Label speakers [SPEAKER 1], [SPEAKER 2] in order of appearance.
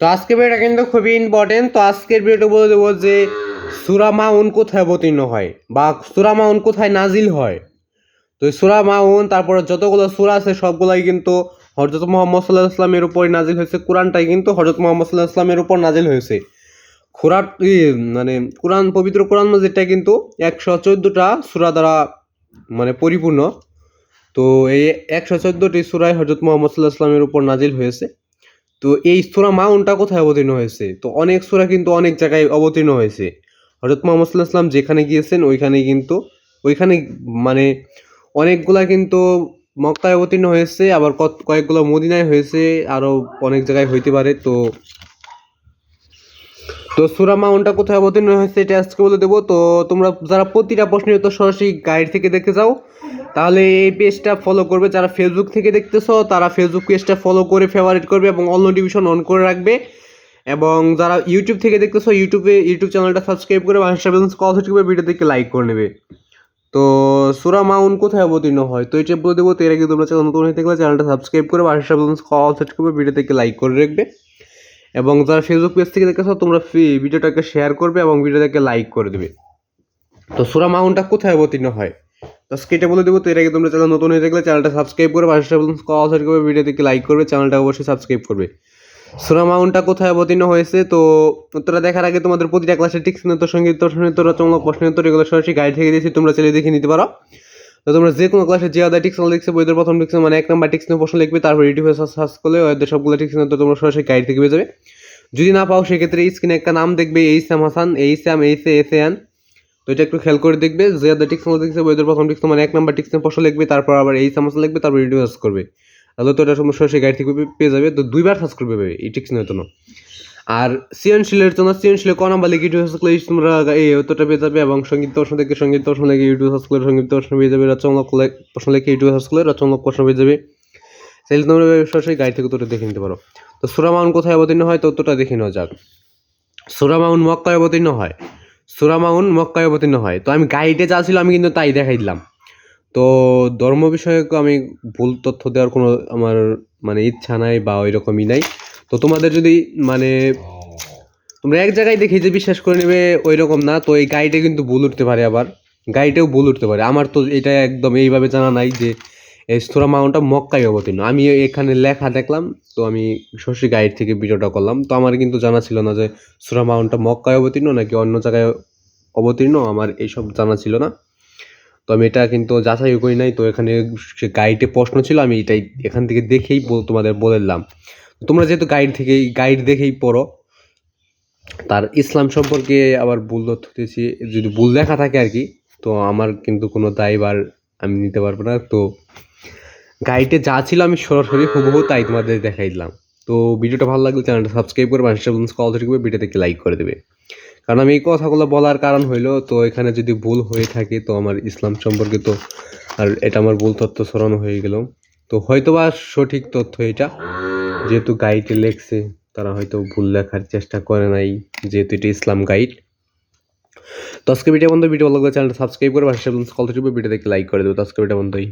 [SPEAKER 1] তো আজকে ভিডিওটা কিন্তু খুবই ইম্পর্টেন্ট তো আজকের ভিডিওটা বলে দেবো যে সুরা মাউন কোথায় অবতীর্ণ হয় বা সুরা মাউন কোথায় নাজিল হয়। তো সুরা মাউন তারপরে যতগুলো সুরা আছে সবগুলাই কিন্তু হজরত মোহাম্মদ সাল্লাহ ইসলামের উপর নাজিল হয়েছে। কোরআনটাই কিন্তু হজরত মোহাম্মদ সাল্লাহ ইসলামের উপর নাজিল হয়েছে। খোরাট ই, মানে কোরআন পবিত্র কোরআন মজিদটা কিন্তু একশো চোদ্দোটা সুরা দ্বারা মানে পরিপূর্ণ। তো এই একশো চোদ্দোটি সুরাই হজরত মোহাম্মদ সাল্লাহ ইসলামের উপর নাজিল হয়েছে। তো এই সুরা মাউনটা কোথায় অবতীর্ণ হয়েছে? তো অনেক সুরা কিন্তু অনেক জায়গায় অবতীর্ণ হয়েছে। হজরত মোহাম্মদ সাল্লাহ ইসলাম যেখানে গিয়েছেন, ওইখানে কিন্তু, ওইখানে মানে অনেকগুলা কিন্তু মক্কায় অবতীর্ণ হয়েছে, আবার কয়েকগুলো মদিনায় হয়েছে আরও অনেক জায়গায় হইতে পারে। তো তো সুরা মাউনটা কোথায় অবতীর্ণ হয়েছে এটা আজকে বলে দেবো। তো তোমরা যারা প্রতিটা প্রশ্নের উত্তর সরাসরি গাইড থেকে দেখতে চাও তাহলে এই পেজটা ফলো করবে। যারা ফেসবুক থেকে দেখতেছো, তারা ফেসবুক পেজটা ফলো করে ফেভারিট করবে এবং অল নোটিফিকেশন অন করে রাখবে। এবং যারা ইউটিউব থেকে দেখতেছো ইউটিউবে ইউটিউব চ্যানেলটা সাবস্ক্রাইব করে বাংলা কল করে ভিডিও দেখে লাইক করে নেবে। তো সুরা মাউন কোথায় অবতীর্ণ হয়? তো এটা বলে দেবো, তো এর আগে তোমরা নতুন হয়ে থাকলে চ্যানেলটা সাবস্ক্রাইব করে বাংলা কল করে ভিডিও দেখে লাইক করে রাখবে। এবং যারা ফেসবুক পেজ থেকে দেখেছ, তোমরা ভিডিওটাকে শেয়ার করবে এবং ভিডিওটাকে লাইক করে দেবে। তো সুরা মাউনটা কোথায় অবতীর্ণ হয়? তো আজকে বলে দেবো, তো এর আগে তোমরা চ্যানেল নতুন হয়ে থাকলে চ্যানেলটা সাবস্ক্রাইব করে পাশে কল সেট করবে ভিডিওটিকে লাইক করবে, চ্যানেলটা অবশ্যই সাবস্ক্রাইব করবে। সুরা মাউনটা কোথায় অবতীর্ণ হয়েছে? তো উত্তরটা দেখার আগে তোমাদের প্রতিটা ক্লাসে ঠিক উত্তর সংগীত উত্তর রচনা প্রশ্ন, উত্তর, এগুলো সরাসরি গাইড থেকে দিয়েছি, তোমরা চাইলে দেখে নিতে পারো। তো তোমরা যে কোনো ক্লাসে যে আদার টিক্স লিখছে, বইদের প্রথম টিক্স মানে এক নাম্বার টিক্স প্রশ্ন লিখবে, তারপর ইউটিউবে সার্চ করলে ওদের সবগুলো টিক্স উত্তর তোমরা সরাসরি গাইড থেকে পেয়ে যাবে। যদি না পাও, সেক্ষেত্রে স্ক্রিনে একটা নাম দেখবে এই স্যাম হাসান এই স্যাম এই সে এসে আন। তো এটা একটু খেয়াল করে দেখবে, যে আদার টিক্স লিখছে, বইদের প্রথম টিক্স মানে এক নাম্বার টিক্স প্রশ্ন লিখবে, তারপর আবার এই স্যাম হাসান লিখবে, তারপর ইউটিউব সার্চ করবে। তাহলে তো এটা সমস্যা সরাসরি গাইড থেকে পেয়ে যাবে। তো দুইবার সার্চ করবে, এই টিক্স নয় জন্য। আর সৃজনশীলের জন্য সৃজনশীলে ক নাম্বার লিখে ইউটিউব সার্চ করলে তোমরা এই উত্তরটা পেয়ে যাবে এবং সংগীত প্রশ্ন থেকে সংগীত প্রশ্ন লিখে ইউটিউব সার্চ করলে সংগীত প্রশ্ন পেয়ে যাবে, রচনা প্রশ্ন লিখে ইউটিউব সার্চ করলে রচনা প্রশ্ন পেয়ে যাবে। তাহলে তোমরা সরাসরি গাইড থেকে উত্তরটা দেখে নিতে পারো। তো সুরা মাউন কোথায় অবতীর্ণ হয়? তো উত্তরটা দেখে নেওয়া যাক। সুরা মাউন মক্কায় অবতীর্ণ হয়। সুরা মাউন মক্কায় অবতীর্ণ হয়। তো আমি গাইডে যা ছিল আমি কিন্তু তাই দেখাই দিলাম। তো ধর্ম বিষয়ে আমি ভুল তথ্য দেওয়ার কোনো আমার মানে ইচ্ছা নাই বা ওই রকমই নাই। তো তোমাদের যদি মানে তোমরা এক জায়গায় দেখে যে বিশ্বাস করে নেবে ওই রকম না, তো এই গাইডে কিন্তু ভুল উঠতে পারে আবার। গাইডেও ভুল উঠতে পারে। আমার তো এটা একদম এইভাবে জানা নাই যে এই সুরা মাউনটা মক্কায় অবতীর্ণ। আমি এখানে লেখা দেখলাম, তো আমি শশী গাইড থেকে ভিডিওটা করলাম। তো আমার কিন্তু জানা ছিল না যে সুরা মাউনটা মক্কায় অবতীর্ণ নাকি অন্য জায়গায় অবতীর্ণ, আমার এইসব জানা ছিল না। তো আমি এটা কিন্তু যাচাই করি নাই। তো এখানে সে গাইডে প্রশ্ন ছিল, আমি এটাই এখান থেকে দেখেই তোমাদের বলে দিলাম। তোমরা যেহেতু গাইড থেকেই গাইড দেখেই পড়ো, তার ইসলাম সম্পর্কে আবার ভুল তথ্য দিয়েছি। যদি ভুল দেখা থাকে আর কি, তো আমার কিন্তু কোনো দায়বার আমি নিতে পারব না। তো গাইডে যা ছিল আমি সরাসরি হুবহু তাই তোমাদের দেখাই দিলাম। তো ভিডিওটা ভালো লাগলে চ্যানেলটা সাবস্ক্রাইব করে মানুষের কল থেকে ভিডিও থেকে লাইক করে দেবে। কারণ আমি এই কথাগুলো বলার কারণ হইল, তো এখানে যদি ভুল হয়ে থাকে, তো আমার ইসলাম সম্পর্কে তো আর এটা আমার ভুল তথ্য ছড়ানো হয়ে গেল। তো হয়তো বা সঠিক তথ্য এটা। যেহেতু গাইডে লেখছে, তারা হয়তো ভুল লেখার চেষ্টা করে নাই, যেহেতু এটি ইসলাম গাইড তো আজকে ভিডিও বন্ধু ভিডিও ভালো লাগলে চ্যানেলটা সাবস্ক্রাইব করে পাশে কল থেকে ভিডিও দেখে লাইক করে দেবো। তো আজকে ভিডিও বন্ধুই